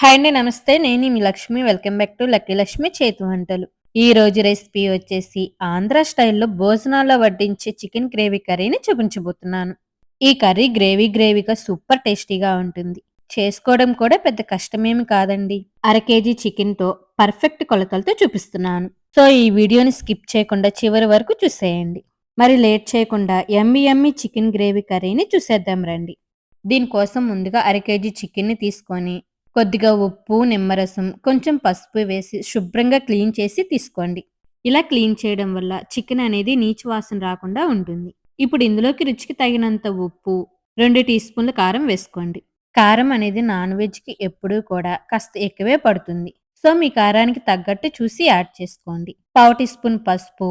Hi అండి నమస్తే. నేను మీ Lakshmi. Welcome back to lucky Lakshmi చేతు వంటలు. ఈ రోజు రెసిపీ వచ్చేసి ఆంధ్ర స్టైల్లో భోజనాల్లో వడ్డించే చికెన్ గ్రేవీ కర్రీని చూపించబోతున్నాను. ఈ కర్రీ గ్రేవీ గ్రేవీగా సూపర్ టేస్టీగా ఉంటుంది. చేసుకోవడం కూడా పెద్ద కష్టమేమి కాదండి. అర కేజీ చికెన్తో పర్ఫెక్ట్ కొలతలతో చూపిస్తున్నాను. సో ఈ వీడియోని స్కిప్ చేయకుండా చివరి వరకు చూసేయండి. మరి లేట్ చేయకుండా ఎమ్మి ఎమ్మి చికెన్ గ్రేవీ కర్రీని చూసేద్దాం రండి. దీనికోసం ముందుగా అర కేజీ చికెన్ని తీసుకొని కొద్దిగా ఉప్పు నిమ్మరసం కొంచెం పసుపు వేసి శుభ్రంగా క్లీన్ చేసి తీసుకోండి. ఇలా క్లీన్ చేయడం వల్ల చికెన్ అనేది నీచు వాసన రాకుండా ఉంటుంది. ఇప్పుడు ఇందులోకి రుచికి తగినంత ఉప్పు రెండు టీ స్పూన్ల కారం వేసుకోండి. కారం అనేది నాన్ వెజ్కి ఎప్పుడూ కూడా కాస్త ఎక్కువే పడుతుంది. సో మీ కారానికి తగ్గట్టు చూసి యాడ్ చేసుకోండి. పావు టీ స్పూన్ పసుపు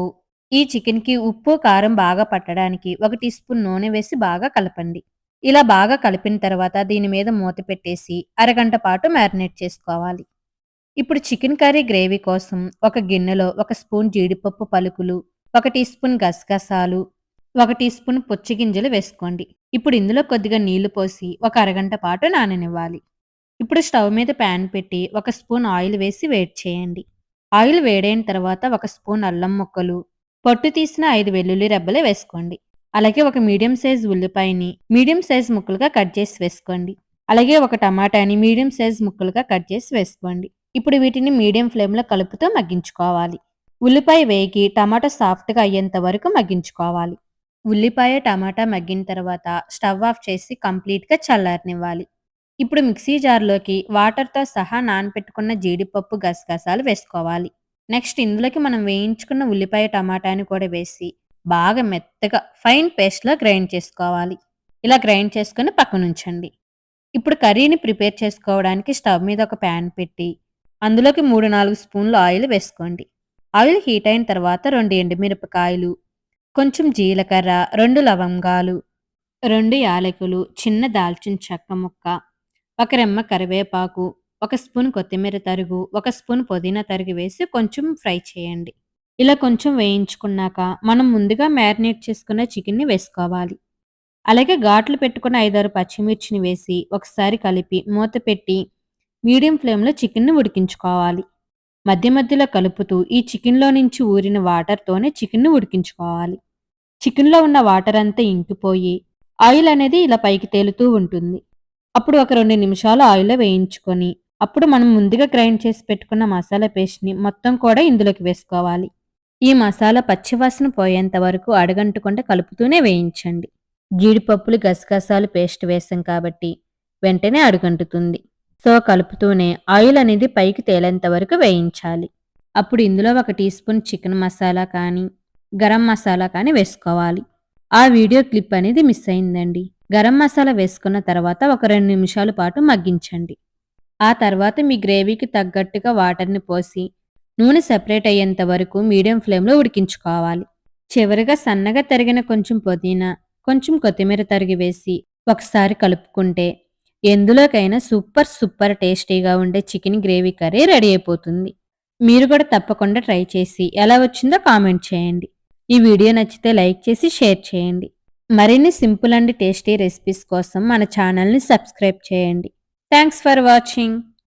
ఈ చికెన్కి ఉప్పు కారం బాగా పట్టడానికి ఒక టీ స్పూన్ నూనె వేసి బాగా కలపండి. ఇలా బాగా కలిపిన తర్వాత దీని మీద మూత పెట్టేసి అరగంట పాటు మ్యారినేట్ చేసుకోవాలి. ఇప్పుడు చికెన్ కర్రీ గ్రేవీ కోసం ఒక గిన్నెలో ఒక స్పూన్ జీడిపప్పు పలుకులు ఒక టీ స్పూన్ గసగసాలు ఒక టీ స్పూన్ పుచ్చి గింజలు వేసుకోండి. ఇప్పుడు ఇందులో కొద్దిగా నీళ్ళు పోసి ఒక అరగంట పాటు నాననివ్వాలి. ఇప్పుడు స్టవ్ మీద ప్యాన్ పెట్టి ఒక స్పూన్ ఆయిల్ వేసి వేడి చేయండి. ఆయిల్ వేడైన తర్వాత ఒక స్పూన్ అల్లం ముక్కలు పొట్టు తీసిన ఐదు వెల్లుల్లి రెబ్బలే వేసుకోండి. అలాగే ఒక మీడియం సైజ్ ఉల్లిపాయని మీడియం సైజ్ ముక్కలుగా కట్ చేసి వేసుకోండి. అలాగే ఒక టమాటాని మీడియం సైజ్ ముక్కలుగా కట్ చేసి వేసుకోండి. ఇప్పుడు వీటిని మీడియం ఫ్లేమ్లో కలుపుతూ మగ్గించుకోవాలి. ఉల్లిపాయ వేగి టమాటా సాఫ్ట్గా అయ్యేంత వరకు మగ్గించుకోవాలి. ఉల్లిపాయ టమాటా మగ్గిన తర్వాత స్టవ్ ఆఫ్ చేసి కంప్లీట్గా చల్లారనివ్వాలి. ఇప్పుడు మిక్సీ జార్లోకి వాటర్తో సహా నానపెట్టుకున్న జీడిపప్పు గసగసాలు వేసుకోవాలి. నెక్స్ట్ ఇందులోకి మనం వేయించుకున్న ఉల్లిపాయ టమాటాని కూడా వేసి బాగా మెత్తగా ఫైన్ పేస్ట్లా గ్రైండ్ చేసుకోవాలి. ఇలా గ్రైండ్ చేసుకుని పక్కనుంచండి ఇప్పుడు కర్రీని ప్రిపేర్ చేసుకోవడానికి స్టవ్ మీద ఒక ప్యాన్ పెట్టి అందులోకి మూడు నాలుగు స్పూన్లు ఆయిల్ వేసుకోండి. ఆయిల్ హీట్ అయిన తర్వాత రెండు ఎండుమిరపకాయలు కొంచెం జీలకర్ర రెండు లవంగాలు రెండు యాలకులు చిన్న దాల్చిన చెక్క ముక్క ఒక రెమ్మ కరివేపాకు ఒక స్పూన్ కొత్తిమీర తరుగు ఒక స్పూన్ పుదీనా తరుగు వేసి కొంచెం ఫ్రై చేయండి. ఇలా కొంచెం వేయించుకున్నాక మనం ముందుగా మ్యారినేట్ చేసుకున్న చికెన్ని వేసుకోవాలి. అలాగే ఘాట్లు పెట్టుకున్న ఐదారు పచ్చిమిర్చిని వేసి ఒకసారి కలిపి మూత పెట్టి మీడియం ఫ్లేమ్లో చికెన్ని ఉడికించుకోవాలి. మధ్య మధ్యలో కలుపుతూ ఈ చికెన్లో నుంచి ఊరిన వాటర్తోనే చికెన్ను ఉడికించుకోవాలి. చికెన్లో ఉన్న వాటర్ అంతా ఇంకిపోయి ఆయిల్ అనేది ఇలా పైకి తేలుతూ ఉంటుంది. అప్పుడు ఒక రెండు నిమిషాలు ఆయిల్లో వేయించుకొని అప్పుడు మనం ముందుగా గ్రైండ్ చేసి పెట్టుకున్న మసాలా పేస్ట్ని మొత్తం కూడా ఇందులోకి వేసుకోవాలి. ఈ మసాలా పచ్చివాసన పోయేంత వరకు అడగంటుకుంటే కలుపుతూనే వేయించండి. జీడిపప్పులు గసగసాలు పేస్ట్ వేసాం కాబట్టి వెంటనే అడుగంటుతుంది. సో కలుపుతూనే ఆయిల్ అనేది పైకి తేలేంత వరకు వేయించాలి. అప్పుడు ఇందులో ఒక టీ స్పూన్ చికెన్ మసాలా కానీ గరం మసాలా కానీ వేసుకోవాలి. ఆ వీడియో క్లిప్ అనేది మిస్ అయిందండి. గరం మసాలా వేసుకున్న తర్వాత ఒక రెండు నిమిషాల పాటు మగ్గించండి. ఆ తర్వాత మీ గ్రేవీకి తగ్గట్టుగా వాటర్ని పోసి నూనె సెపరేట్ అయ్యేంత వరకు మీడియం ఫ్లేమ్లో ఉడికించుకోవాలి. చివరిగా సన్నగా తరిగిన కొంచెం పుదీనా కొంచెం కొత్తిమీర తరిగి వేసి ఒకసారి కలుపుకుంటే ఎందులోకైనా సూపర్ సూపర్ టేస్టీగా ఉండే చికెన్ గ్రేవీ కర్రీ రెడీ అయిపోతుంది. మీరు కూడా తప్పకుండా ట్రై చేసి ఎలా వచ్చిందో కామెంట్ చేయండి. ఈ వీడియో నచ్చితే లైక్ చేసి షేర్ చేయండి. మరిన్ని సింపుల్ అండ్ టేస్టీ రెసిపీస్ కోసం మన ఛానల్ని సబ్స్క్రైబ్ చేయండి. Thanks for watching.